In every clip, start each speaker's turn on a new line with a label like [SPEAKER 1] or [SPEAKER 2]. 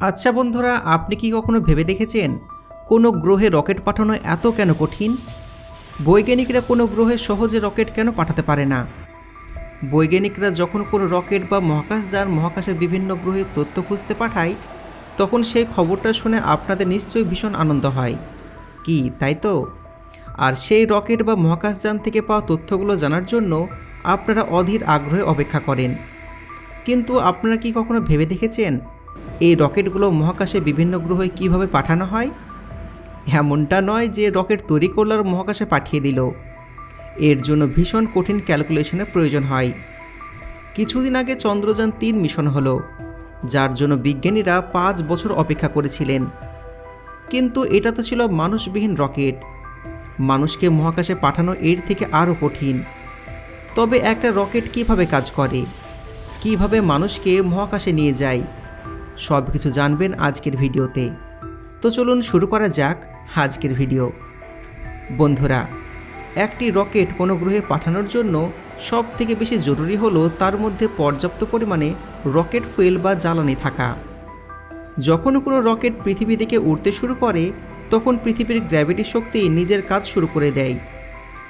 [SPEAKER 1] আচ্ছা বন্ধুরা, আপনি কি কখনো ভেবে দেখেছেন কোনো গ্রহে রকেট পাঠানো এত কেন কঠিন? বৈজ্ঞানিকরা কোনো গ্রহে সহজে রকেট কেন পাঠাতে পারে না? বৈজ্ঞানিকরা যখন কোনো রকেট বা মহাকাশযান মহাকাশের বিভিন্ন গ্রহে তথ্য খুঁজতে পাঠায়, তখন সেই খবরটা শুনে আপনাদের নিশ্চয়ই ভীষণ আনন্দ হয়। কি, তাই তো? আর সেই রকেট বা মহাকাশযান থেকে পাওয়া তথ্যগুলো জানার জন্য আপনারা অধীর আগ্রহে অপেক্ষা করেন। কিন্তু আপনারা কি কখনো ভেবে দেখেছেন এই রকেটগুলো মহাকাশে বিভিন্ন গ্রহে কীভাবে পাঠানো হয়? এমনটা নয় যে রকেট তৈরি করল আর মহাকাশে পাঠিয়ে দিল। এর জন্য ভীষণ কঠিন ক্যালকুলেশনের প্রয়োজন হয়। কিছুদিন আগে চন্দ্রযান তিন মিশন হলো, যার জন্য বিজ্ঞানীরা পাঁচ বছর অপেক্ষা করেছিলেন। কিন্তু এটা তো ছিল মানুষবিহীন রকেট। মানুষকে মহাকাশে পাঠানো এর থেকে আরও কঠিন। তবে একটা রকেট কীভাবে কাজ করে? কীভাবে মানুষকে মহাকাশে নিয়ে যায়? সব কিছু জানবেন আজকের ভিডিওতে। তো চলুন শুরু করা যাক আজকের ভিডিও। বন্ধুরা, একটি রকেট কোনো গ্রহে পাঠানোর জন্য সব থেকে বেশি জরুরি হলো তার মধ্যে পর্যাপ্ত পরিমাণে রকেট ফুয়েল বা জ্বালানি থাকা। যখন কোনো রকেট পৃথিবী থেকে উড়তে শুরু করে, তখন পৃথিবীর গ্র্যাভিটি শক্তি নিজের কাজ শুরু করে দেয়।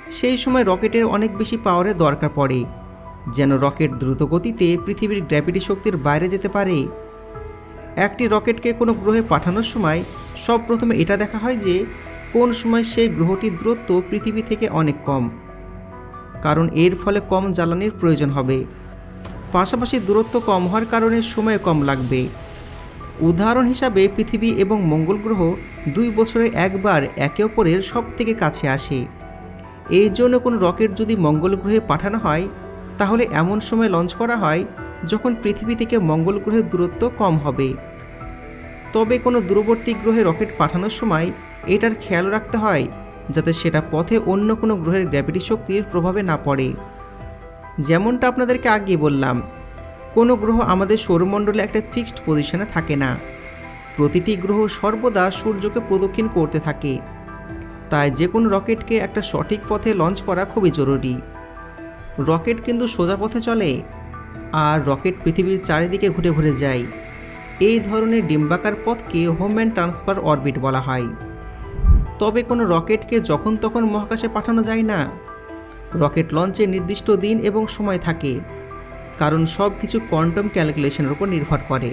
[SPEAKER 1] সেই সময় রকেটের অনেক বেশি পাওয়ারের দরকার পড়ে। যেন রকেট দ্রুত গতিতে পৃথিবীর গ্র্যাভিটি শক্তির বাইরে যেতে পারে একটি রকেটকে কোনো গ্রহে পাঠানোর সময় সব প্রথমে এটা দেখা হয় যে কোন সময় সেই গ্রহটির দূরত্ব পৃথিবী থেকে অনেক কম। কারণ এর ফলে কম জ্বালানির প্রয়োজন হবে। পাশাপাশি দূরত্ব কম হওয়ার কারণে সময় কম লাগবে। উদাহরণ হিসাবে পৃথিবী এবং মঙ্গল গ্রহ দুই বছরে একবার একে অপরের সব থেকে কাছে আসে। এই জন্য কোনো রকেট যদি মঙ্গল গ্রহে পাঠানো হয়, তাহলে এমন সময় লঞ্চ করা হয় যখন পৃথিবী থেকে মঙ্গল গ্রহের দূরত্ব কম হবে। তবে কোনো দূরবর্তী গ্রহে রকেট পাঠানোর সময় এটার খেয়াল রাখতে হয়, যাতে সেটা পথে অন্য কোনো গ্রহের গ্র্যাভিটি শক্তির প্রভাবে না পড়ে। যেমনটা আপনাদেরকে আগে বললাম, কোনো গ্রহ আমাদের সৌরমণ্ডলে একটা ফিক্সড পজিশনে থাকে না। প্রতিটি গ্রহ সর্বদা সূর্যকে প্রদক্ষিণ করতে থাকে। তাই যে কোনো রকেটকে একটা সঠিক পথে লঞ্চ করা খুবই জরুরি। রকেট কিন্তু সোজা পথে চলে, আর রকেট পৃথিবীর চারিদিকে ঘুরে ঘুরে যায়। এই ধরনের ডিম্বাকার পথকে হোম্যান ট্রান্সফার অরবিট বলা হয়। তবে কোনো রকেটকে যখন তখন মহাকাশে পাঠানো যায় না। রকেট লঞ্চের নির্দিষ্ট দিন এবং সময় থাকে, কারণ সব কিছু কোয়ান্টাম ক্যালকুলেশনের উপর নির্ভর করে।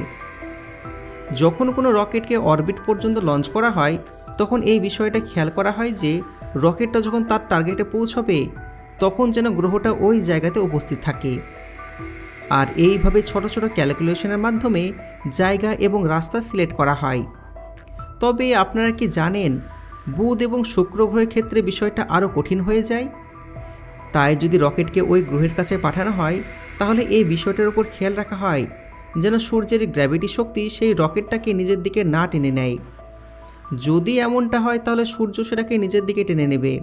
[SPEAKER 1] যখন কোনো রকেটকে অরবিট পর্যন্ত লঞ্চ করা হয়, তখন এই বিষয়টা খেয়াল করা হয় যে, রকেটটা যখন তার টার্গেটে পৌঁছবে, তখন যেন গ্রহটা ওই জায়গাতে উপস্থিত থাকে। আর এইভাবে ছোট ছোট ক্যালকুলেশনের মাধ্যমে জায়গা এবং রাস্তা সিলেক্ট করা হয়। তবে আপনারা কি জানেন, বুধ এবং শুক্র গ্রহের ক্ষেত্রে বিষয়টা আরও কঠিন হয়ে যায়? তাই যদি রকেটকে ওই গ্রহের কাছে পাঠানো হয়, তাহলে এই বিষয়টার উপর খেয়াল রাখা হয়, যেন সূর্যের গ্র্যাভিটি শক্তি সেই রকেটটাকে নিজের দিকে না টেনে নেয়। যদি এমনটা হয়, তাহলে সূর্য সেটাকে নিজের দিকে টেনে নেবে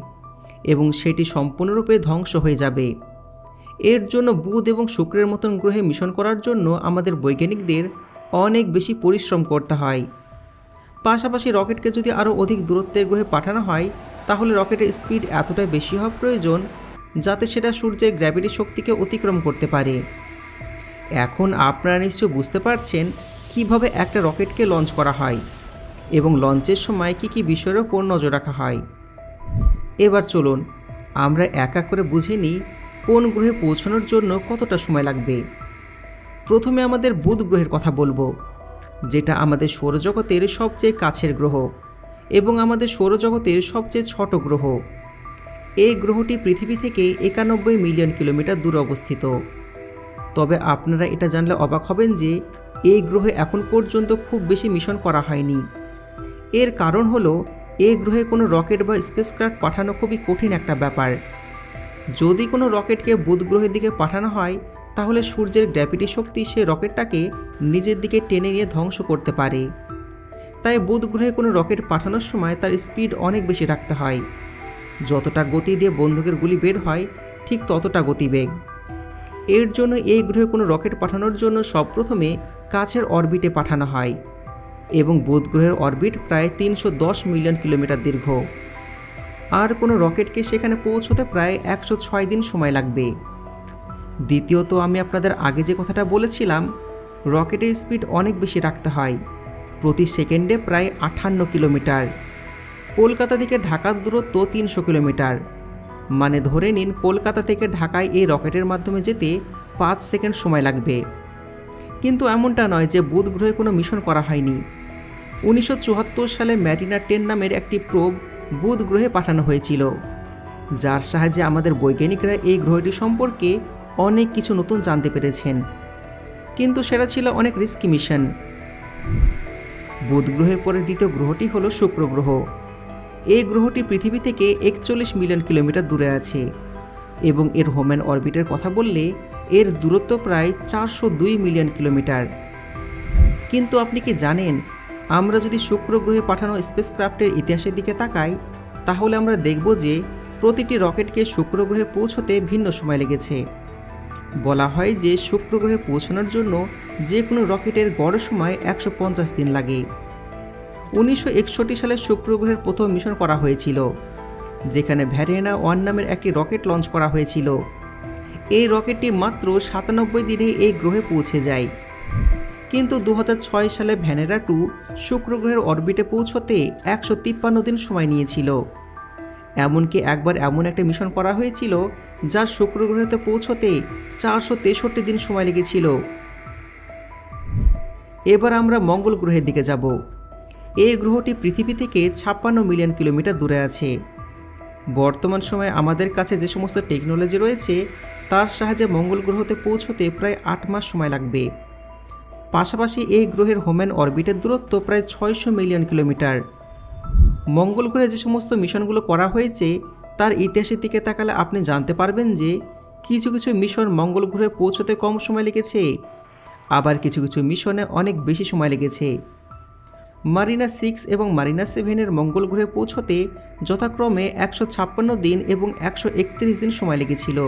[SPEAKER 1] এবং সেটি সম্পূর্ণরূপে ধ্বংস হয়ে যাবে। এর জন্য বুধ এবং শুক্রের মতন গ্রহে মিশন করার জন্য আমাদের বৈজ্ঞানিকদের অনেক বেশি পরিশ্রম করতে হয়। পাশাপাশি রকেটকে যদি আরও অধিক দূরত্বের গ্রহে পাঠানো হয়, তাহলে রকেটের স্পিড এতটাই বেশি হওয়া প্রয়োজন যাতে সেটা সূর্যের গ্র্যাভিটি শক্তিকে অতিক্রম করতে পারে। এখন আপনারা নিশ্চয় বুঝতে পারছেন কীভাবে একটা রকেটকে লঞ্চ করা হয় এবং লঞ্চের সময় কী কী বিষয়ের ওপর নজর রাখা হয়। এবার চলুন, আমরা এক এক করে বুঝে নিই কোন গ্রহে পৌঁছানোর জন্য কতটা সময় লাগবে? প্রথমে আমাদের বুধ গ্রহের কথা বলব, যেটা আমাদের সৌরজগতের সবচেয়ে কাছের গ্রহ এবং আমাদের সৌরজগতের সবচেয়ে ছোট গ্রহ। এই গ্রহটি পৃথিবী থেকে একানব্বই মিলিয়ন কিলোমিটার দূরে অবস্থিত। তবে আপনারা এটা জানলে অবাক হবেন যে, এই গ্রহে এখন পর্যন্ত খুব বেশি মিশন করা হয়নি। এর কারণ হলো, এই গ্রহে কোনো রকেট বা স্পেসক্রাফট পাঠানো খুবই কঠিন একটা ব্যাপার। যদি কোনো রকেটকে বুধ গ্রহের দিকে পাঠানো হয়, তাহলে সূর্যের গ্র্যাভিটি শক্তি সে রকেটটাকে নিজের দিকে টেনে নিয়ে ধ্বংস করতে পারে। তাই বুধ গ্রহে কোনো রকেট পাঠানোর সময় তার স্পিড অনেক বেশি রাখতে হয়। যতটা গতি দিয়ে বন্দুকের গুলি বের হয়, ঠিক ততটা গতিবেগ এর জন্য এই গ্রহে কোনো রকেট পাঠানোর জন্য সব প্রথমে কাছের অরবিটে পাঠানো হয়। এবং বুধ গ্রহের অরবিট প্রায় তিনশো দশ মিলিয়ন কিলোমিটার দীর্ঘ। আর কোনো রকেটকে সেখানে পৌঁছতে প্রায় একশো ছয় দিন সময় লাগবে। দ্বিতীয়ত, আমি আপনাদের আগে যে কথাটা বলেছিলাম, রকেটের স্পিড অনেক বেশি রাখতে হয়। প্রতি সেকেন্ডে প্রায় আটান্ন কিলোমিটার। কলকাতা থেকে ঢাকার দূরত্ব তিনশো কিলোমিটার। মানে ধরে নিন, কলকাতা থেকে ঢাকায় এই রকেটের মাধ্যমে যেতে পাঁচ সেকেন্ড সময় লাগবে। কিন্তু এমনটা নয় যে বুধ গ্রহে কোনো মিশন করা হয়নি। উনিশশো চুয়াত্তর সালে ম্যারিনা টেন নামের একটি প্রোব বুধ গ্রহে পাঠানো হয়েছিল, যার সাহায্যে আমাদের বৈজ্ঞানিকরা এই গ্রহটি সম্পর্কে অনেক কিছু নতুন জানতে পেরেছেন। কিন্তু সেটা ছিল অনেক রিস্কি মিশন বুধ গ্রহের পরে দ্বিতীয় গ্রহটি হলো শুক্র গ্রহ। এই গ্রহটি পৃথিবী থেকে একচল্লিশ মিলিয়ন কিলোমিটার দূরে আছে এবং এর হোম্যান অরবিটের কথা বললে এর দূরত্ব প্রায় চারশো দুই মিলিয়ন কিলোমিটার। কিন্তু আপনি কি জানেন আমরা যদি শুক্র গ্রহে পাঠানো স্পেসক্রাফটের ইতিহাসের দিকে তাকাই, তাহলে আমরা দেখব যে প্রতিটি রকেটকে শুক্র গ্রহে পৌঁছতে ভিন্ন সময় লেগেছে। বলা হয় যে শুক্র গ্রহে পৌঁছানোর জন্য যে কোনো রকেটের গড় সময় একশো পঞ্চাশ দিন লাগে। উনিশশো একষট্টি সালে শুক্র গ্রহের প্রথম মিশন করা হয়েছিল, যেখানে ভ্যারেনা ওয়ান নামের একটি রকেট লঞ্চ করা হয়েছিল। এই রকেটটি মাত্র সাতানব্বই দিনে এই গ্রহে পৌঁছে যায়। কিন্তু দু হাজার ছয় সালে ভ্যানেরা টু শুক্র গ্রহের অরবিটে পৌঁছতে একশো তিপ্পান্ন দিন সময় নিয়েছিল। এমনকি একবার এমন একটা মিশন করা হয়েছিল যার শুক্র গ্রহেতে পৌঁছতে চারশো তেষট্টি দিন সময় লেগেছিল। এবার আমরা মঙ্গল গ্রহের দিকে যাব। এই গ্রহটি পৃথিবী থেকে ছাপ্পান্ন মিলিয়ন কিলোমিটার দূরে আছে। বর্তমান সময়ে আমাদের কাছে যে সমস্ত টেকনোলজি রয়েছে, তার সাহায্যে মঙ্গল গ্রহতে পৌঁছতে প্রায় আট মাস সময় লাগবে। পাশাপাশি এই গ্রহের হোমেন অরবিটের দূরত্ব প্রায় ছয়শো মিলিয়ন কিলোমিটার। মঙ্গল গ্রহে যে সমস্ত মিশনগুলো করা হয়েছে, তার ইতিহাসের দিকে তাকালে আপনি জানতে পারবেন যে কিছু কিছু মিশন মঙ্গল গ্রহে পৌঁছতে কম সময় লেগেছে, আবার কিছু কিছু মিশনে অনেক বেশি সময় লেগেছে। মারিনা সিক্স এবং মারিনা সেভেনের মঙ্গল গ্রহে পৌঁছতে যথাক্রমে একশো ছাপ্পান্ন দিন এবং একশো একত্রিশ দিন সময় লেগেছিল।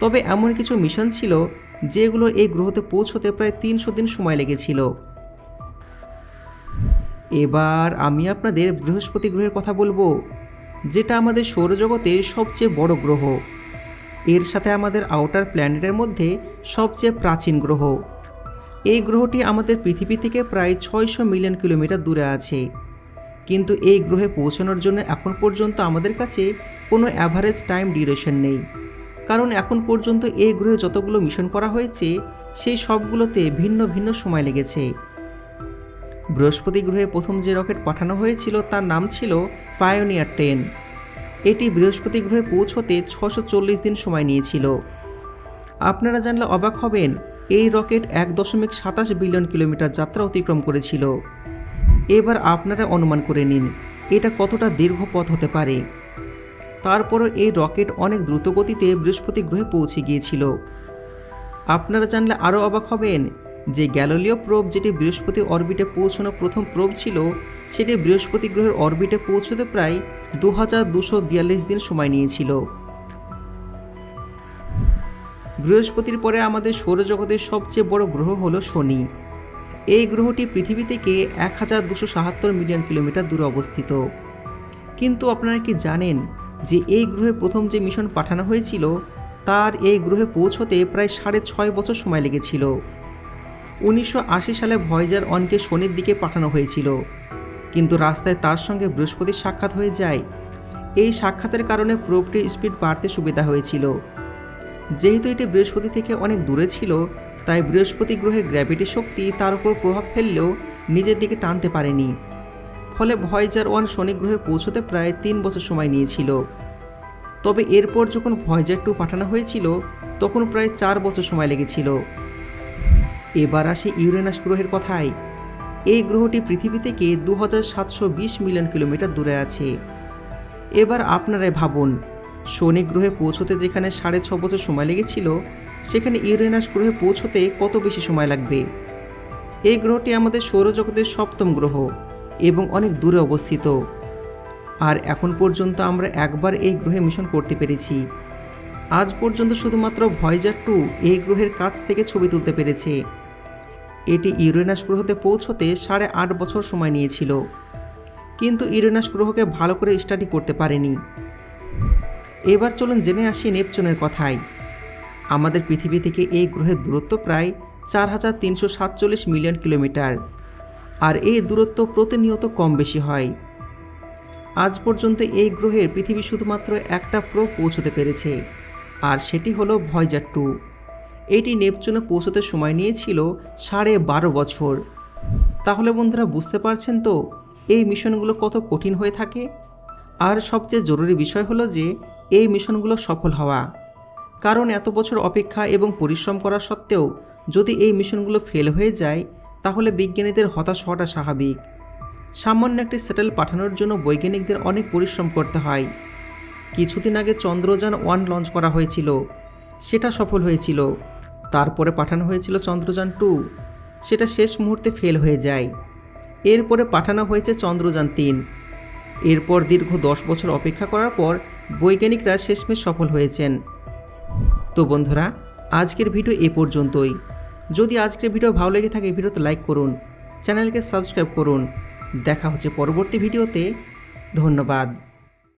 [SPEAKER 1] তবে এমন কিছু মিশন ছিল যেগুলো এই গ্রহতে পৌঁছতে প্রায় তিনশো দিন সময় লেগেছিল। এবার আমি আপনাদের বৃহস্পতি গ্রহের কথা বলব, যেটা আমাদের সৌরজগতের সবচেয়ে বড় গ্রহ। এর সাথে আমাদের আউটার প্ল্যানেটের মধ্যে সবচেয়ে প্রাচীন গ্রহ। এই গ্রহটি আমাদের পৃথিবী থেকে প্রায় ছয়শো মিলিয়ন কিলোমিটার দূরে আছে। কিন্তু এই গ্রহে পৌঁছানোর জন্য এখন পর্যন্ত আমাদের কাছে কোনো অ্যাভারেজ টাইম ডিউরেশন নেই। কারণ এখন পর্যন্ত এই গ্রহে যতগুলো মিশন করা হয়েছে, সেই সবগুলোতে ভিন্ন ভিন্ন সময় লেগেছে। বৃহস্পতি গ্রহে প্রথম যে রকেট পাঠানো হয়েছিল, তার নাম ছিল পায়োনিয়ার টেন এটি বৃহস্পতি গ্রহে পৌঁছতে ছশো চল্লিশ দিন সময় নিয়েছিল। আপনারা জানলে অবাক হবেন, এই রকেট এক দশমিক সাতাশ বিলিয়ন কিলোমিটার যাত্রা অতিক্রম করেছিল। এবার আপনারা অনুমান করে নিন, এটা কতটা দীর্ঘ পথ হতে পারে। তারপরও এই রকেট অনেক দ্রুতগতিতে বৃহস্পতি গ্রহে পৌঁছে গিয়েছিল। আপনারা জানলে আরও অবাক হবেন যে গ্যালোলিও প্রোব যেটি বৃহস্পতি অরবিটে পৌঁছানো প্রথম প্রোব ছিল, সেটি বৃহস্পতি গ্রহের অরবিটে পৌঁছতে প্রায় দু দিন সময় নিয়েছিল। বৃহস্পতির পরে আমাদের সৌরজগতের সবচেয়ে বড় গ্রহ হলো শনি। এই গ্রহটি পৃথিবী থেকে এক হাজার দুশো সাহাত্তর মিলিয়ন কিলোমিটার দূরে অবস্থিত। কিন্তু আপনারা কি জানেন যে এই গ্রহে প্রথম যে মিশন পাঠানো হয়েছিল, তার এই গ্রহে পৌঁছতে প্রায় সাড়ে ছয় বছর সময় লেগেছিল। উনিশশো আশি সালে ভয়েজার অনকে শনির দিকে পাঠানো হয়েছিল। কিন্তু রাস্তায় তার সঙ্গে বৃহস্পতির সাক্ষাৎ হয়ে যায়। এই সাক্ষাতের কারণে প্রোবটির স্পিড বাড়তে সুবিধা হয়েছিল। যেহেতু এটি বৃহস্পতি থেকে অনেক দূরে ছিল, তাই বৃহস্পতি গ্রহের গ্র্যাভিটি শক্তি তার উপর প্রভাব ফেললেও নিজের দিকে টানতে পারেনি। ফলে ভয়েজার ওয়ান শনি গ্রহে পৌঁছতে প্রায় তিন বছর সময় নিয়েছিল। তবে এরপর যখন ভয়েজার টু পাঠানো হয়েছিল, তখন প্রায় চার বছর সময় লেগেছিল। এবার আসে ইউরেনাস গ্রহের কথায়। এই গ্রহটি পৃথিবী থেকে দু হাজার সাতশো বিশ মিলিয়ন কিলোমিটার দূরে আছে। এবার আপনারাই ভাবুন শনি গ্রহে পৌঁছতে যেখানে সাড়ে ছ বছর সময় লেগেছিল, সেখানে ইউরেনাস গ্রহে পৌঁছতে কত বেশি সময় লাগবে? এই গ্রহটি আমাদের সৌরজগতের সপ্তম গ্রহ। এবং অনেক দূরে অবস্থিত। আর এখন পর্যন্ত আমরা একবার এই গ্রহে মিশন করতে পেরেছি। আজ পর্যন্ত শুধুমাত্র ভয়েজার টু এই গ্রহের কাছ থেকে ছবি তুলতে পেরেছে। এটি ইউরেনাস গ্রহতে পৌঁছতে সাড়ে আট বছর সময় নিয়েছিল। কিন্তু ইউরেনাস গ্রহকে ভালো করে স্টাডি করতে পারেনি। এবার চলুন জেনে আসি নেপচুনের কথায়। আমাদের পৃথিবী থেকে এই গ্রহের দূরত্ব প্রায় চার হাজার তিনশো সাতচল্লিশ মিলিয়ন কিলোমিটার। আর এই দূরত্ব প্রতিনিয়ত কম বেশি হয়। আজ পর্যন্ত এই গ্রহের পৃথিবী শুধুমাত্র একটা প্রো পৌঁছতে পেরেছে, আর সেটি হলো ভয়জার টু। এটি নেপচুনে পৌঁছতে সময় নিয়েছিল সাড়ে বারো বছর। তাহলে বন্ধুরা বুঝতে পারছেন তো, এই মিশনগুলো কত কঠিন হয়ে থাকে? আর সবচেয়ে জরুরি বিষয় হলো যে, এই মিশনগুলো সফল হওয়া। কারণ এত বছর অপেক্ষা এবং পরিশ্রম করা সত্ত্বেও যদি এই মিশনগুলো ফেল হয়ে যায় তাহলে বিজ্ঞানীদের হতাশ হওয়াটা স্বাভাবিক। সামান্য একটি স্যাটেল পাঠানোর জন্য বৈজ্ঞানিকদের অনেক পরিশ্রম করতে হয়। কিছুদিন আগে চন্দ্রযান ওয়ান লঞ্চ করা হয়েছিল। সেটা সফল হয়েছিল। তারপরে পাঠানো হয়েছিল চন্দ্রযান টু। সেটা শেষ মুহূর্তে ফেল হয়ে যায়। এরপরে পাঠানো হয়েছে চন্দ্রযান তিন। এরপর দীর্ঘ দশ বছর অপেক্ষা করার পর বৈজ্ঞানিকরা শেষমেশ সফল হয়েছেন। তো বন্ধুরা, আজকের ভিডিও এ পর্যন্তই। যদি আজকের ভিডিও ভালো লেগে থাকে ভিডিওতে লাইক করুন, চ্যানেলকে সাবস্ক্রাইব করুন। দেখা হচ্ছে পরবর্তী ভিডিওতে। ধন্যবাদ।